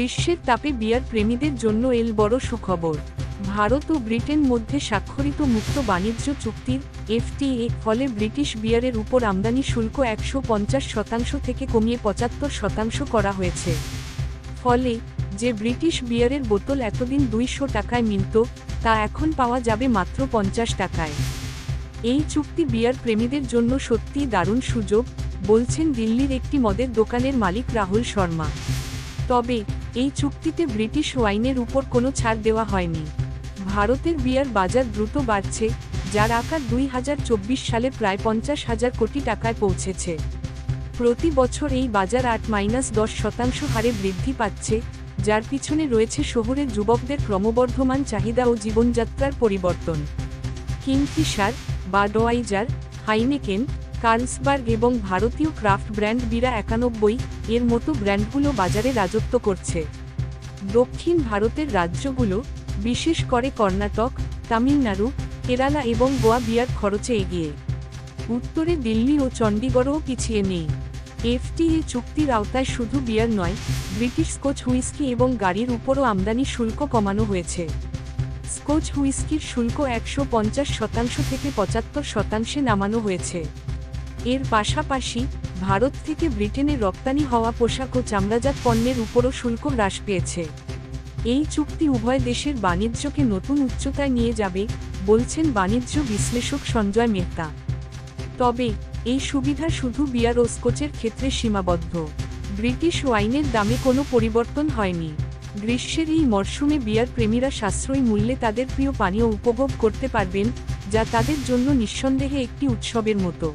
গ্রীষ্মের তাপে বিয়ার প্রেমীদের জন্য এল বড় সুখবর। ভারত ও ব্রিটেন মধ্যে স্বাক্ষরিত মুক্ত বাণিজ্য চুক্তির এফটিএ ফলে ব্রিটিশ বিয়ারের উপর আমদানি শুল্ক একশো পঞ্চাশ শতাংশ থেকে কমিয়ে পঁচাত্তর শতাংশ করা হয়েছে। ফলে, যে ব্রিটিশ বিয়ারের বোতল এতদিন দুইশো টাকায় মিলত, তা এখন পাওয়া যাবে মাত্র পঞ্চাশ টাকায়। এই চুক্তি বিয়ার প্রেমীদের জন্য সত্যিই দারুণ সুযোগ, বলছেন দিল্লির একটি মদের দোকানের মালিক রাহুল শর্মা। তবে এই চুক্তিতে ব্রিটিশ ওয়াইনের উপর কোনো ছাড় দেওয়া হয়নি। ভারতের বিয়ার বাজার দ্রুত বাড়ছে, যার আকার দুই হাজার চব্বিশ সালে প্রায় পঞ্চাশ হাজার কোটি টাকায় পৌঁছেছে। প্রতি বছর এই বাজার আট মাইনাস দশ শতাংশ হারে বৃদ্ধি পাচ্ছে, যার পিছনে রয়েছে শহরের যুবকদের ক্রমবর্ধমান চাহিদা ও জীবনযাত্রার পরিবর্তন। কিংফিশার বাডওয়াইজার হাইনেকেন কার্লসবার্গ এবং ভারতীয় ক্রাফট ব্র্যান্ড বিরা একানব্বই এর মতো ব্র্যান্ডগুলো বাজারে রাজত্ব করছে। দক্ষিণ ভারতের রাজ্যগুলো, বিশেষ করে কর্ণাটক, তামিলনাড়ু, কেরালা এবং গোয়া বিয়ার খরচে এগিয়ে। উত্তরে দিল্লি ও চণ্ডীগড়ও পিছিয়ে নেই। এফটিএ চুক্তির আওতায় শুধু বিয়ার নয়, ব্রিটিশ স্কচ হুইস্কি এবং গাড়ির উপরও আমদানি শুল্ক কমানো হয়েছে। স্কচ হুইস্কির শুল্ক একশো পঞ্চাশ শতাংশ থেকে পঁচাত্তর শতাংশে নামানো হয়েছে। এর পাশাপাশি, ভারত থেকে ব্রিটেনে রপ্তানি হওয়া পোশাক ও চামড়াজাত পণ্যের উপরও শুল্ক হ্রাস পেয়েছে। এই চুক্তি উভয় দেশের বাণিজ্যকে নতুন উচ্চতায় নিয়ে যাবে, বলছেন বাণিজ্য বিশ্লেষক সঞ্জয় মেহতা। তবে, এই সুবিধা শুধু বিয়ার ও স্কোচের ক্ষেত্রে সীমাবদ্ধ। ব্রিটিশ ওয়াইনের দামে কোনো পরিবর্তন হয়নি। গ্রীষ্মের এই মরশুমে বিয়ার প্রেমীরা সাশ্রয়ী মূল্যে তাদের প্রিয় পানীয় উপভোগ করতে পারবেন, যা তাদের জন্য নিঃসন্দেহে একটি উৎসবের মতো।